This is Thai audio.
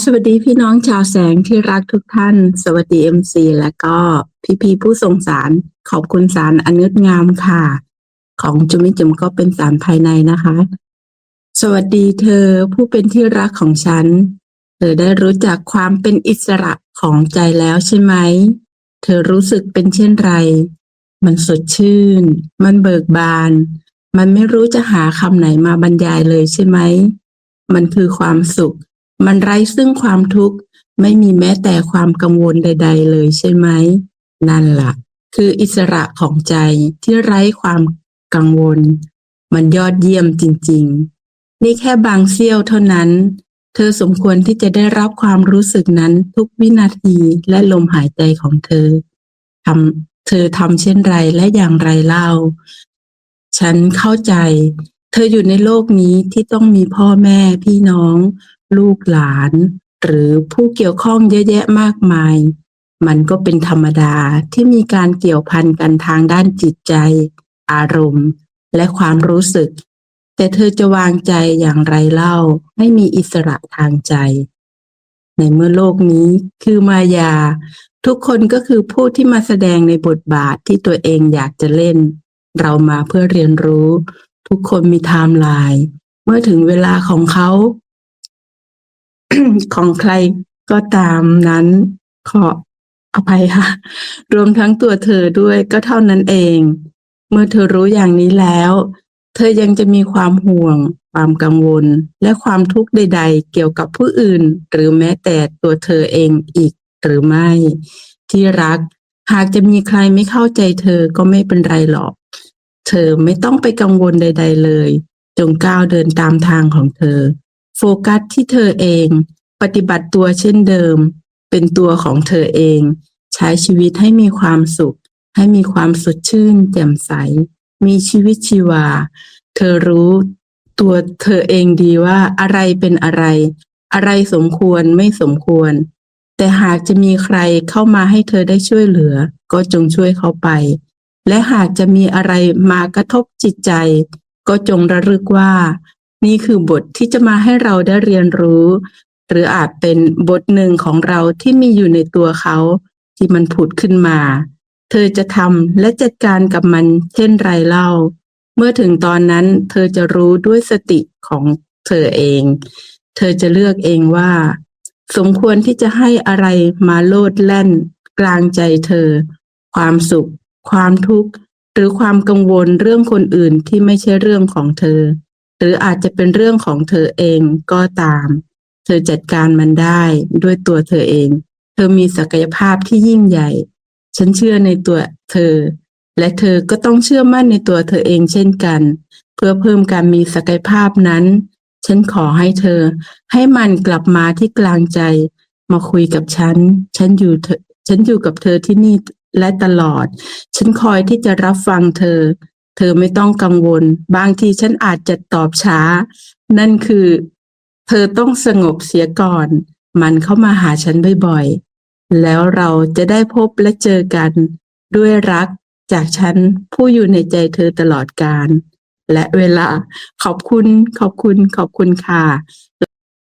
สวัสดีพี่น้องชาวแสงที่รักทุกท่าน สวัสดีเอ็มซีและก็พี่พีผู้ส่งสารขอบคุณสารอนงดงามค่ะ ของจุมิจุมก็เป็นสารภายในนะคะ สวัสดีเธอผู้เป็นที่รักของฉัน เธอได้รู้จักความเป็นอิสระของใจแล้วใช่ไหม เธอรู้สึกเป็นเช่นไร มันสดชื่น มันเบิกบาน มันไม่รู้จะหาคำไหนมาบรรยายเลยใช่ไหม มันคือความสุข มันไร้ซึ่งความทุกข์ ไม่มีแม้แต่ความกังวลใด ๆ เลยใช่ไหม นั่นล่ะ คืออิสระของใจที่ไร้ความกังวล มันยอดเยี่ยมจริง ๆ นี่แค่บางเสี้ยวเท่านั้น เธอสมควรที่จะได้รับความรู้สึกนั้นทุกวินาทีและลมหายใจของเธอทำเธอทำเช่นไรและอย่างไรเล่า ฉันเข้าใจ เธออยู่ในโลกนี้ที่ต้องมีพ่อแม่พี่น้อง ลูกหลาน หรือผู้เกี่ยวข้องเยอะแยะมากมาย มันก็เป็นธรรมดาที่มีการเกี่ยวพันกันทางด้านจิตใจ อารมณ์ และความรู้สึก แต่เธอจะวางใจอย่างไรเล่าให้มีอิสระทางใจ ในเมื่อโลกนี้คือมายา ทุกคนก็คือผู้ที่มาแสดงในบทบาทที่ตัวเองอยากจะเล่น เรามาเพื่อเรียนรู้ ทุกคนมีไทม์ไลน์เมื่อถึงเวลาของเขา ของใครก็ตามนั้นขออภัยค่ะ รวมทั้งตัวเธอด้วยก็เท่านั้นเอง เมื่อเธอรู้อย่างนี้แล้ว เธอยังจะมีความห่วง ความกังวล และความทุกข์ใด ๆ เกี่ยวกับผู้อื่น หรือแม้แต่ตัวเธอเองอีกหรือไม่ ที่รัก หากจะมีใครไม่เข้าใจเธอก็ไม่เป็นไรหรอก เธอไม่ต้องไปกังวลใด ๆ เลย จงก้าวเดินตามทางของเธอ โฟกัสที่เธอเอง ปฏิบัติตัวเช่นเดิม เป็นตัวของเธอเอง ใช้ชีวิตให้มีความสุข ให้มีความสดชื่น แจ่มใส มีชีวิตชีวา เธอรู้ตัวเธอเองดีว่าอะไรเป็นอะไร อะไรสมควรไม่สมควร แต่หากจะมีใครเข้ามาให้เธอได้ช่วยเหลือ ก็จงช่วยเขาไป และหากจะมีอะไรมากระทบจิตใจ ก็จงระลึกว่า นี่คือบทที่จะมาให้เราได้เรียนรู้ หรืออาจเป็นบทหนึ่งของเราที่มีอยู่ในตัวเขา ที่มันผุดขึ้นมา เธอจะทำและจัดการกับมันเช่นไรเล่า เมื่อถึงตอนนั้นเธอจะรู้ด้วยสติของเธอเอง เธอจะเลือกเองว่า สมควรที่จะให้อะไรมาโลดแล่น กลางใจเธอ ความสุข ความทุกข์ หรือความกังวลเรื่องคนอื่นที่ไม่ใช่เรื่องของเธอ หรืออาจจะเป็นเรื่องของเธอเองก็ตาม เธอจัดการมันได้ด้วยตัวเธอเอง เธอมีศักยภาพที่ยิ่งใหญ่ ฉันเชื่อในตัวเธอ และเธอก็ต้องเชื่อมั่นในตัวเธอเองเช่นกัน เพื่อเพิ่มการมีศักยภาพนั้น ฉันขอให้เธอ ให้มันกลับมาที่กลางใจ มาคุยกับฉัน ฉันอยู่เธอฉันอยู่กับเธอที่นี่ และตลอด ฉันคอยที่จะรับฟังเธอ เธอไม่ต้องกังวล บางทีฉันอาจจะตอบช้า นั่นคือ เธอต้องสงบเสียก่อน มันเข้ามาหาฉันบ่อยๆ แล้วเราจะได้พบและเจอกัน ด้วยรักจากฉันผู้อยู่ในใจเธอตลอดกาลและเวลาขอบคุณขอบคุณขอบคุณค่ะ